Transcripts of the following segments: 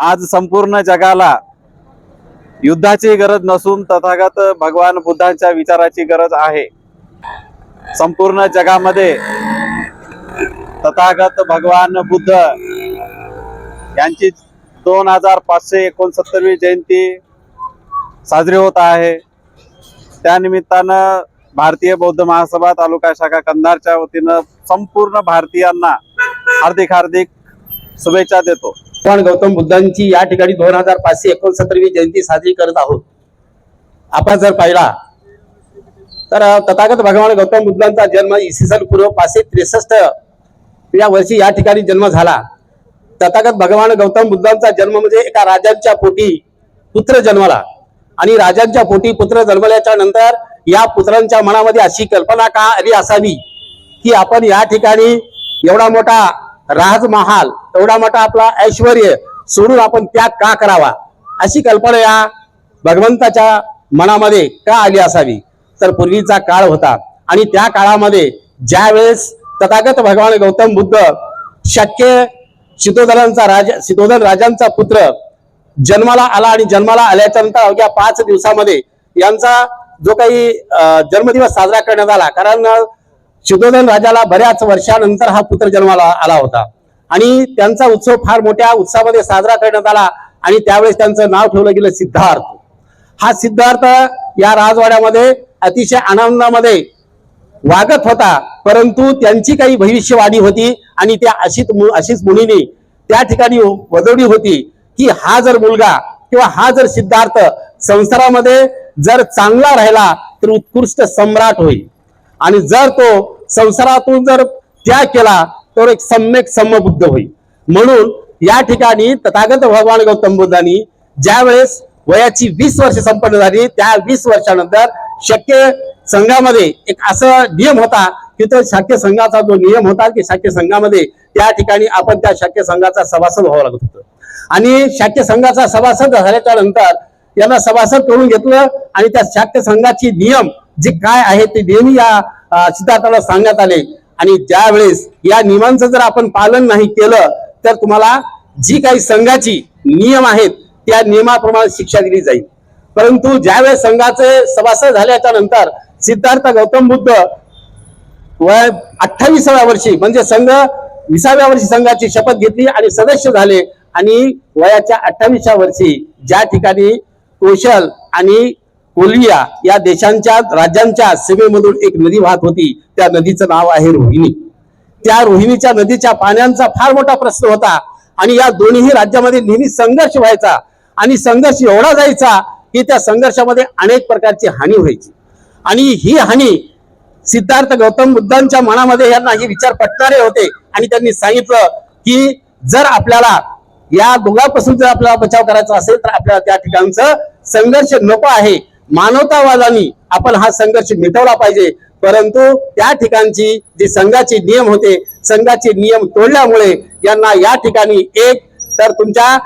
आज संपूर्ण जगाला युद्धाची गरज नसून तथागत भगवान बुद्धांच्या विचाराची गरज आहे. संपूर्ण जगामध्ये तथागत भगवान बुद्ध यांची दोन हजार पाचशे एकोणसत्तरवी जयंती साजरी होत आहे. त्यानिमित्तानं भारतीय बौद्ध महासभा तालुका शाखा कंधारच्या वतीनं संपूर्ण भारतीयांना हार्दिक हार्दिक शुभेच्छा देतो. आपण गौतम बुद्धांची या ठिकाणी दोन हजार पाचशे एकोणसत्तरवी जयंती साजरी करत आहोत. आपण जर पाहिला तर तथागत भगवान गौतम बुद्धांचा जन्म इसवी सन पूर्व पाचशे त्रेसष्ट या वर्षी या ठिकाणी जन्म झाला. तथागत भगवान गौतम बुद्धांचा जन्म म्हणजे एका राजांच्या पोटी पुत्र जन्मला. आणि राजांच्या पोटी पुत्र जन्मल्याच्या नंतर या पुत्रांच्या मनामध्ये अशी कल्पना का आली असावी की आपण या ठिकाणी एवढा मोठा राजमहाल. एवढा मोठा आपला ऐश्वर सोडून आपण त्याग का करावा? अशी कल्पना या भगवंताच्या मनामध्ये का आली असावी? तर पूर्वीचा काळ होता. आणि त्या काळामध्ये ज्या वेळेस तथागत भगवान गौतम बुद्ध शक्य शितोधरांचा राजा शितोधन राजांचा पुत्र जन्माला आला आणि जन्माला आल्याच्यानंतर अवघ्या पाच दिवसामध्ये यांचा जो काही जन्मदिवस साजरा करण्यात आला. कारण अं, शुद्धोधन राजाला बऱ्याच वर्षानंतर हा पुत्र जन्माला आला होता. आणि त्यांचा उत्सव फार मोठ्या उत्साहामध्ये साजरा करण्यात आला आणि त्यावेळेस त्यांचं नाव ठेवलं गेलं सिद्धार्थ. हा सिद्धार्थ या राजवाड्यामध्ये अतिशय आनंदामध्ये वागत होता परंतु त्यांची काही भविष्यवाणी होती आणि त्या अशीच मु- अशीच मुलीने त्या ठिकाणी वजवली होती की हा जर मुलगा किंवा हा जर सिद्धार्थ संसारामध्ये जर चांगला राहिला तर उत्कृष्ट सम्राट होईल. आणि जर तो संसारातून जर त्याग केला तर एक सम्यक समबुद्ध होईल. म्हणून या ठिकाणी तथागत भगवान गौतम बुद्धांनी ज्या वेळेस वयाची वीस वर्ष संपन्न झाली त्या वीस वर्षानंतर शक्य संघामध्ये एक असा नियम होता की तो शाक्य संघाचा जो नियम होता की शाक्य संघामध्ये त्या ठिकाणी आपण त्या शाक्य संघाचा सभासद व्हावं लागत होतं. आणि शाक्य संघाचा सभासद झाल्याच्यानंतर यांना सभासद करून घेतलं आणि त्या शाक्य संघाची नियम जे काय आहे ते नेहमी या सिद्धार्थाला सांगण्यात आले. आणि ज्यावेळेस या नियमांचं जर आपण पालन नाही केलं तर तुम्हाला जी काही संघाची नियम आहेत त्या नियमाप्रमाणे शिक्षा दिली जाईल. परंतु ज्यावेळेस संघाचे सभासद झाल्याच्यानंतर सिद्धार्थ गौतम बुद्ध वय अठ्ठावीसाव्या वर्षी म्हणजे संघ विसाव्या वर्षी संघाची शपथ घेतली आणि सदस्य झाले. आणि वयाच्या अठ्ठावीसच्या वर्षी ज्या ठिकाणी कौशल आणि कोलिया या देशांच्या राज्यांच्या सीमेमधून एक नदी वाहत होती. त्या नदीचं नाव आहे रोहिणी. त्या रोहिणीच्या नदीच्या पाण्याचा फार मोठा प्रश्न होता आणि या दोन्ही राज्यामध्ये नेहमी संघर्ष व्हायचा आणि संघर्ष एवढा जायचा की त्या संघर्षामध्ये अनेक प्रकारची हानी व्हायची. आणि ही हानी सिद्धार्थ गौतम बुद्धांच्या मनामध्ये यांना हे विचार पटणारे होते आणि त्यांनी सांगितलं की जर आपल्याला या दोघांपासून जर आपल्याला बचाव करायचा असेल तर आपल्याला त्या ठिकाणचं संघर्ष नको आहे. मानवतावादानी आपण हा संघर्ष मिटवला पाहिजे. परंतु त्या ठिकाणची जी संघाचे नियम होते संघाचे नियम तोडल्यामुळे यांना या ठिकाणी एक तर तुमच्या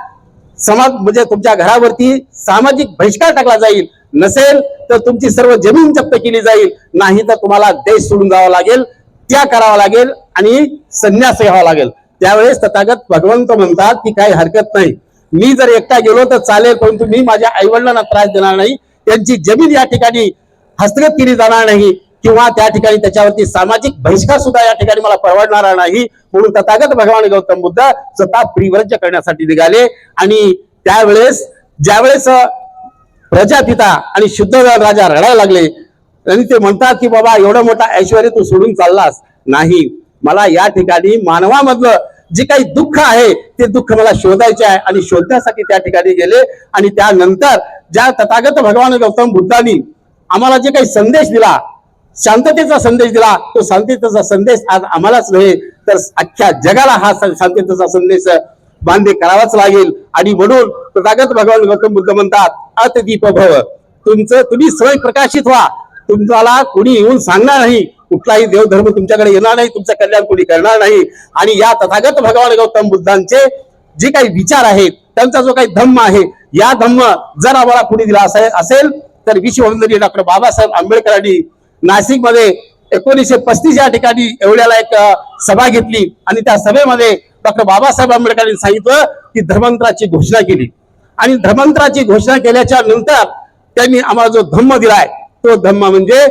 समाज म्हणजे तुमच्या घरावरती सामाजिक बहिष्कार टाकला जाईल. नसेल तर तुमची सर्व जमीन जप्त केली जाईल. नाही तर तुम्हाला देश सोडून जावा लागेल. त्या करावा लागेल आणि संन्यास घ्यावा लागेल. त्यावेळेस तथागत भगवंत म्हणतात की काही हरकत नाही. मी जर एकटा गेलो तर चालेल परंतु मी माझ्या आईवडिलांना त्रास देणार नाही. त्यांची जमीन या ठिकाणी हस्तगत केली जाणार नाही किंवा त्या ठिकाणी त्याच्यावरती सामाजिक बहिष्कार सुद्धा या ठिकाणी मला परवडणार नाही म्हणून तथागत भगवान गौतम बुद्ध स्वतः प्रिव्रज्य करण्यासाठी निघाले. आणि त्यावेळेस ज्यावेळेस प्रजापिता आणि शुद्ध राजा रडायला लागले आणि ते म्हणतात की बाबा एवढं मोठा ऐश्वर तू सोडून चाललास. नाही. मला या ठिकाणी मानवामधलं जे काही दुःख आहे ते दुःख मला शोधायचे आहे आणि शोधण्यासाठी त्या ठिकाणी गेले. आणि त्यानंतर ज्या तथागत भगवान गौतम बुद्धांनी आम्हाला जे काही संदेश दिला शांततेचा संदेश दिला तो शांततेचा संदेश आज आम्हालाच नव्हे तर अख्ख्या जगाला हा शांततेचा संदेश मान्य करावाच लागेल. आणि म्हणून तथागत भगवान गौतम बुद्ध म्हणतात अतदीप भव तुमचं तुम्ही स्वयं प्रकाशित व्हा. तुम्हाला कुणी येऊन सांगणार नाही. कुठलाही देवधर्म तुमच्याकडे येणार नाही तुमचं कल्याण कोणी करणार नाही. आणि या तथागत भगवान गौतम बुद्धांचे जे काही विचार आहेत त्यांचा जो काही धम्म आहे या धम्म जर आम्हाला कुणी दिला असेल तर विश्ववंदनीय डॉक्टर बाबासाहेब आंबेडकरांनी नाशिकमध्ये एकोणीसशे पस्तीस या ठिकाणी एवढ्याला एक सभा घेतली. आणि त्या सभेमध्ये डॉक्टर बाबासाहेब आंबेडकरांनी सांगितलं की धर्मांतराची घोषणा केली. आणि धर्मांतराची घोषणा केल्याच्यानंतर त्यांनी आम्हाला जो धम्म दिलाय तो धम्म म्हणजे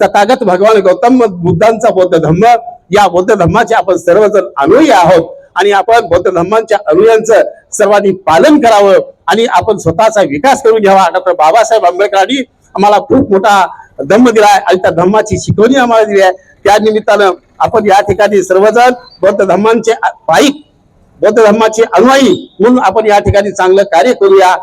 तथागत भगवान गौतम बुद्धांचा बौद्ध धम्म या बौद्ध धम्माचे आपण सर्वजण अनुयायी आहोत. आणि आपण बौद्ध धम्मांच्या अनुयांचं सर्वांनी पालन करावं आणि आपण स्वतःचा विकास करून घ्यावा. डॉक्टर बाबासाहेब आंबेडकरांनी आम्हाला खूप मोठा धम्म दिलाय आणि त्या धम्माची शिकवणी आम्हाला दिली आहे. त्या निमित्तानं आपण या ठिकाणी सर्वजण बौद्ध धम्मांचे पायिक बौद्ध धर्माचे अनुयायी म्हणून आपण या ठिकाणी चांगलं कार्य करूया.